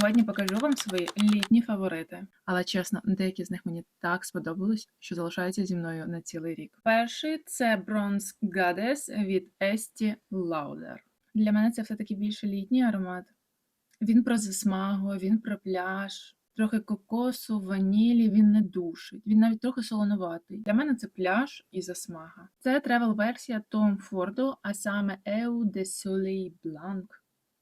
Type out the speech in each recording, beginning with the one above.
Сьогодні покажу вам свої літні фаворити. Але чесно, деякі з них мені так сподобались, що залишаються зі мною на цілий рік. Перший це Bronze Goddess від Estee Lauder. Для мене це все-таки більше літній аромат. Він про засмагу, він про пляж, трохи кокосу, ванілі, він не душить. Він навіть трохи солонуватий. Для мене це пляж і засмага. Це тревел-версія Tom Ford, а саме Eau de Soleil Blanc.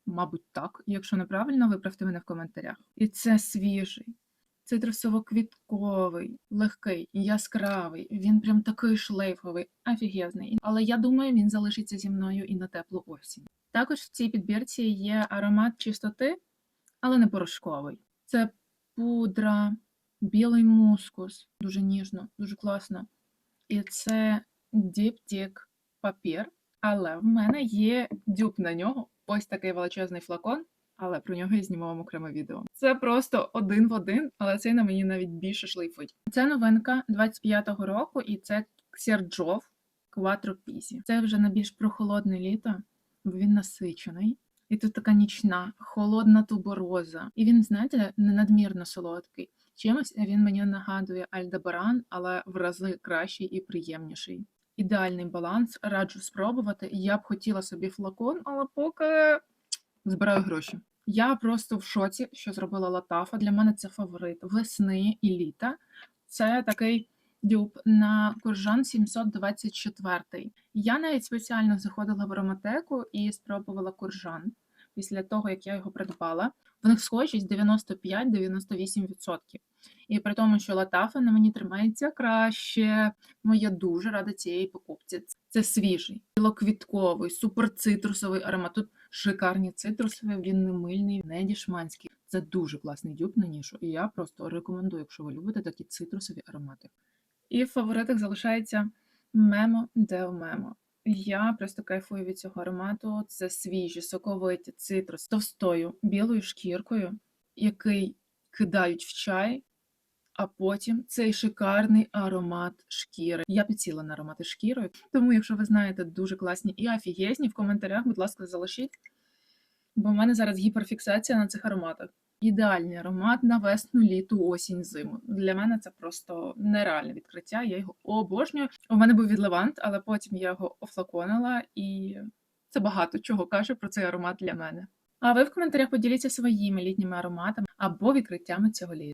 Мабуть, так. Якщо неправильно, виправте мене в коментарях. І це свіжий, цитрусово-квітковий, легкий, яскравий. Він прям такий шлейфовий, офігезний. Але я думаю, він залишиться зі мною і на теплу осінь. Також в цій підбірці є аромат чистоти, але не порошковий. Це пудра, білий мускус, дуже ніжно, дуже класно. І це діптік папір. Але в мене є дюб на нього. Ось такий величезний флакон, але про нього я зніму вам окреме відео. Це просто один в один, але цей на мені навіть більше шлейфить. Це новинка 25-го року, і це Ксерджов Quattro Pisi. Це вже на більш прохолодне літо, бо він насичений. І тут така нічна, холодна тубороза. І він, знаєте, не надмірно солодкий. Чимось він мені нагадує Альдебаран, але в рази кращий і приємніший. Ідеальний баланс, раджу спробувати. Я б хотіла собі флакон, але поки збираю гроші. Я просто в шоці, що зробила Латафа. Для мене це фаворит весни і літа. Це такий дюб на Куржан 724. Я навіть спеціально заходила в ароматеку і спробувала Куржан після того, як я його придбала. В них схожість 95-98%. І при тому, що латафа на мені тримається краще. Ну, я дуже рада цієї покупці. Це свіжий, білоквітковий, суперцитрусовий аромат. Тут шикарні цитрусові, він не мильний, не дішманський. Це дуже класний дюб на нішу. І я просто рекомендую, якщо ви любите такі цитрусові аромати. І в фаворитах залишається Мемо Део Мемо. Я просто кайфую від цього аромату. Це свіжі, соковиті цитрус з товстою білою шкіркою, який кидають в чай, а потім цей шикарний аромат шкіри. Я підсіла на аромати шкірою, тому, якщо ви знаєте дуже класні і офігезні, в коментарях, будь ласка, залишіть, бо в мене зараз гіперфіксація на цих ароматах. Ідеальний аромат на весну, літу, осінь, зиму. Для мене це просто нереальне відкриття. Я його обожнюю. У мене був від Левант, але потім я його офлаконила, і це багато чого каже про цей аромат для мене. А ви в коментарях поділіться своїми літніми ароматами або відкриттями цього літа.